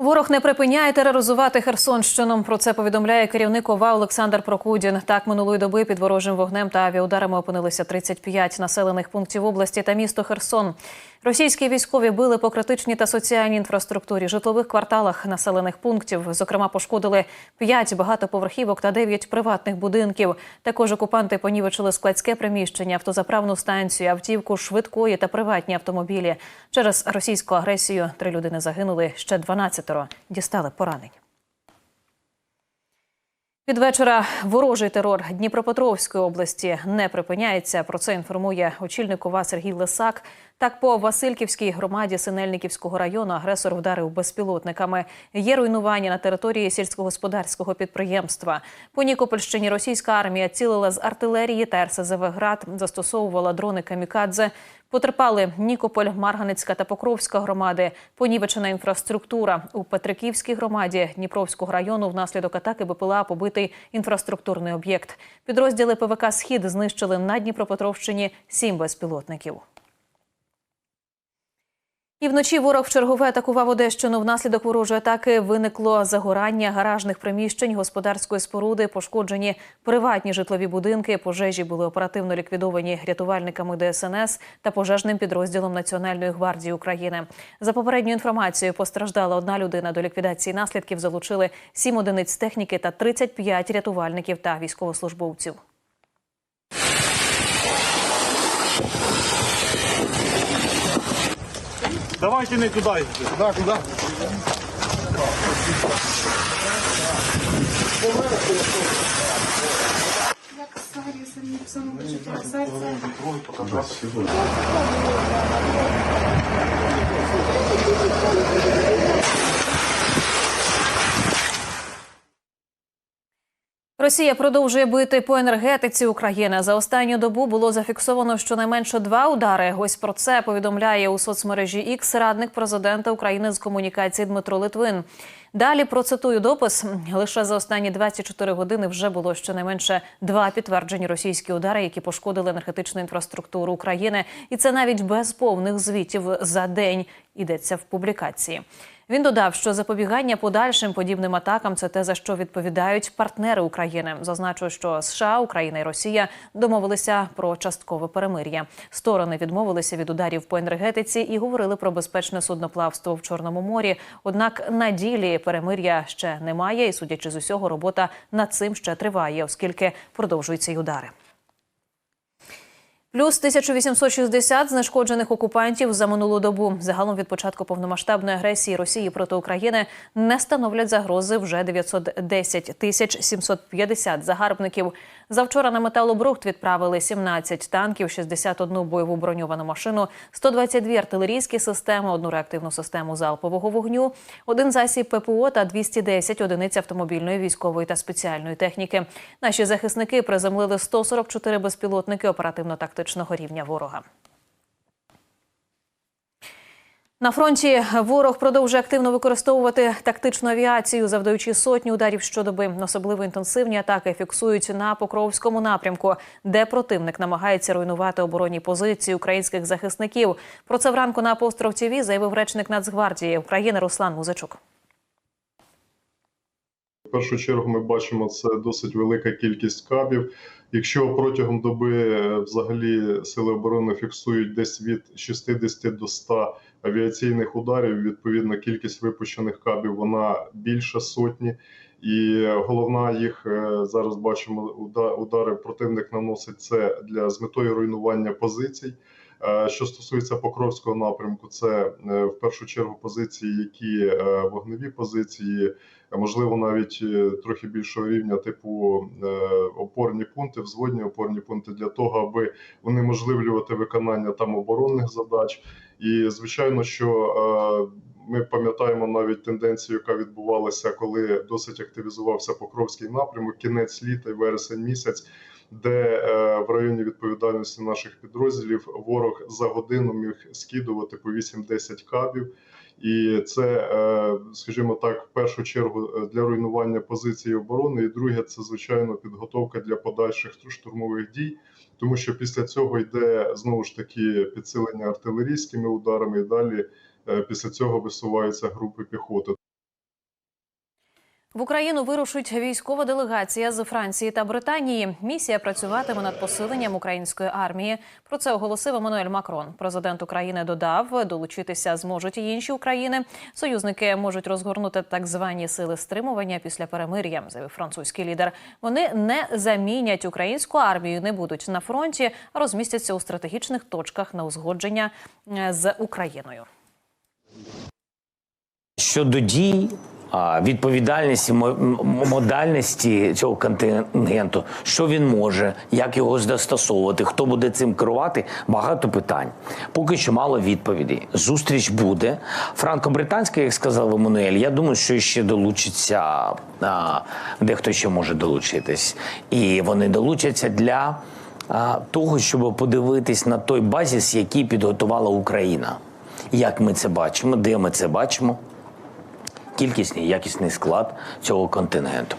Ворог не припиняє тероризувати Херсонщину. Про це повідомляє керівник ОВА Олександр Прокудін. Так минулої доби під ворожим вогнем та авіаударами опинилися 35 населених пунктів області та місто Херсон. Російські військові били по критичній та соціальній інфраструктурі, житлових кварталах населених пунктів. Зокрема, пошкодили 5 багатоповерхівок та 9 приватних будинків. Також окупанти понівечили складське приміщення, автозаправну станцію, автівку швидкої та приватні автомобілі. Через російську агресію три людини загинули, ще 12 дістали поранень. Від вечора ворожий терор Дніпропетровської області не припиняється. Про це інформує очільник ОВА Сергій Лисак. Так, по Васильківській громаді Синельниківського району агресор вдарив безпілотниками. Є руйнування на території сільськогосподарського підприємства. По Нікопольщині російська армія цілила з артилерії та РСЗВ «Град», застосовувала дрони камікадзе. Потерпали Нікополь, Марганецька та Покровська громади. Понівечена інфраструктура у Петриківській громаді Дніпровського району внаслідок атаки БПЛА побитий інфраструктурний об'єкт. Підрозділи ПВК Схід знищили на Дніпропетровщині сім безпілотників. І вночі ворог вчергове атакував Одещину. Внаслідок ворожої атаки виникло загорання гаражних приміщень, господарської споруди, пошкоджені приватні житлові будинки. Пожежі були оперативно ліквідовані рятувальниками ДСНС та пожежним підрозділом Національної гвардії України. За попередньою інформацією, постраждала одна людина. До ліквідації наслідків залучили сім одиниць техніки та 35 рятувальників та військовослужбовців. Давайте не туди. Куда, куда? Як Сарі, самі самопочуття серця. Росія продовжує бити по енергетиці України. За останню добу було зафіксовано щонайменше два удари. Ось про це повідомляє у соцмережі X радник президента України з комунікації Дмитро Литвин. Далі процитую допис. Лише за останні 24 години вже було щонайменше два підтверджені російські удари, які пошкодили енергетичну інфраструктуру України, і це навіть без повних звітів за день. Йдеться в публікації. Він додав, що запобігання подальшим подібним атакам це те, за що відповідають партнери України. Зазначу, що США, Україна і Росія домовилися про часткове перемир'я. Сторони відмовилися від ударів по енергетиці і говорили про безпечне судноплавство в Чорному морі. Однак на ділі перемир'я ще немає, і судячи з усього, робота над цим ще триває, оскільки продовжуються й удари. Плюс 1860 знешкоджених окупантів за минулу добу. Загалом від початку повномасштабної агресії Росії проти України не становлять загрози вже 910 тисяч 750 загарбників. Завчора на металобрухт відправили 17 танків, 61 бойову броньовану машину, 122 артилерійські системи, одну реактивну систему залпового вогню, один засіб ППО та 210 одиниць автомобільної військової та спеціальної техніки. Наші захисники приземлили 144 безпілотники оперативно-тактичного рівня ворога. На фронті ворог продовжує активно використовувати тактичну авіацію, завдаючи сотні ударів щодоби. Особливо інтенсивні атаки фіксують на Покровському напрямку, де противник намагається руйнувати оборонні позиції українських захисників. Про це вранку на апостроф ТІВІ заявив речник Нацгвардії України Руслан Музичук. Першу чергу ми бачимо це досить велика кількість кабів. Якщо протягом доби е, взагалі сили оборони фіксують десь від 60 до 100 авіаційних ударів, відповідно кількість випущених кабів вона більше сотні. І головна їх е, зараз бачимо уда- удари противник наносить це для з метою руйнування позицій. Е, Що стосується Покровського напрямку, це е, в першу чергу позиції, які е, вогневі позиції, можливо навіть трохи більшого рівня, типу опорні пункти, взводні опорні пункти, для того, аби унеможливлювати виконання там оборонних задач. І звичайно, що ми пам'ятаємо навіть тенденцію, яка відбувалася, коли досить активізувався Покровський напрямок, кінець літа і вересень місяць. Де е, в районі відповідальності наших підрозділів ворог за годину міг скидувати по 8-10 кабів, і це, е, скажімо так, в першу чергу е, для руйнування позиції оборони. І друге, це звичайно підготовка для подальших штурмових дій, тому що після цього йде знову ж таки підсилення артилерійськими ударами, і далі після цього висуваються групи піхоти. В Україну вирушить військова делегація з Франції та Британії. Місія працюватиме над посиленням української армії. Про це оголосив Еммануель Макрон. Президент України додав, долучитися зможуть і інші України. Союзники можуть розгорнути так звані сили стримування після перемир'я, заявив французький лідер. Вони не замінять українську армію, не будуть на фронті, а розмістяться у стратегічних точках на узгодження е, з Україною. щодо дій. Відповідальності, модальності цього контингенту, що він може, як його застосовувати, хто буде цим керувати, багато питань. Поки що мало відповідей. Зустріч буде. Франко-британська, як сказав Еммануель, я думаю, що ще долучиться, дехто ще може долучитись. І вони долучаться для того, щоб подивитись на той базіс, який підготувала Україна. Як ми це бачимо, де ми це бачимо кількісний якісний склад цього контингенту.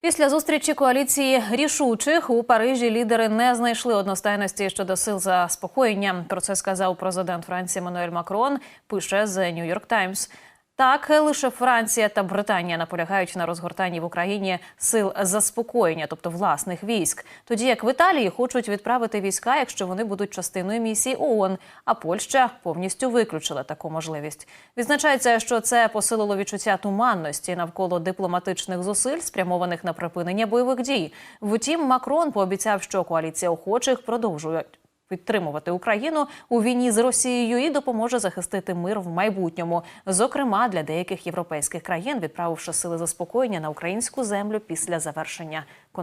Після зустрічі коаліції рішучих у Парижі лідери не знайшли одностайності щодо сил заспокоєння. Про це сказав президент Франції Мануель Макрон. Пише The New York Times. Так, лише Франція та Британія наполягають на розгортанні в Україні сил заспокоєння, тобто власних військ. Тоді як в Італії хочуть відправити війська, якщо вони будуть частиною місії ООН, а Польща повністю виключила таку можливість. Відзначається, що це посилило відчуття туманності навколо дипломатичних зусиль, спрямованих на припинення бойових дій. Втім, Макрон пообіцяв, що коаліція охочих продовжує підтримувати Україну у війні з Росією і допоможе захистити мир в майбутньому, зокрема для деяких європейських країн, відправивши сили заспокоєння на українську землю після завершення конфлікту.